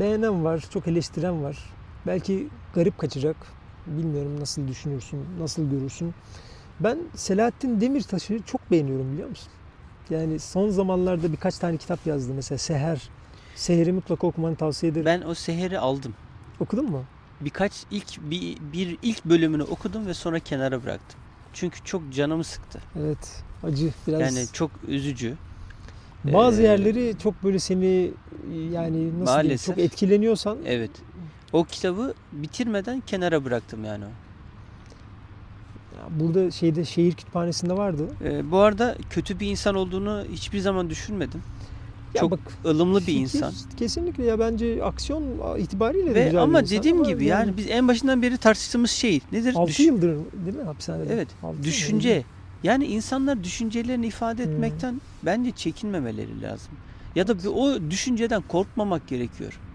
beğenen var, çok eleştiren var. Belki garip kaçacak. Bilmiyorum nasıl düşünürsün, nasıl görürsün. Ben Selahattin Demirtaş'ı çok beğeniyorum biliyor musun? Yani son zamanlarda birkaç tane kitap yazdı. Mesela Seher. Seher'i mutlaka okumanı tavsiye ederim. Ben o seheri aldım. Okudun mu? Birkaç ilk bir, bir ilk bölümünü okudum ve sonra kenara bıraktım. Çünkü çok canımı sıktı. Evet. Acı biraz. Yani çok üzücü. bazı Ee, yerleri çok böyle seni yani nasıl diyeyim, Maalesef. çok etkileniyorsan Evet. O kitabı bitirmeden kenara bıraktım yani o. burada şeyde şehir kütüphanesinde vardı. Ee, bu arada kötü bir insan olduğunu hiçbir zaman düşünmedim. Ya Çok bak ılımlı bir insan. Kesinlikle ya bence aksiyon itibariyle de Ve güzel bir ama insan dediğim ama gibi yani, biz en başından beri tartıştığımız şey nedir? 6 Düş- yıldır değil mi hapishanede? Evet. Düşünce. Yani insanlar düşüncelerini ifade Hmm. etmekten bence çekinmemeleri lazım. Ya da bir o düşünceden korkmamak gerekiyor.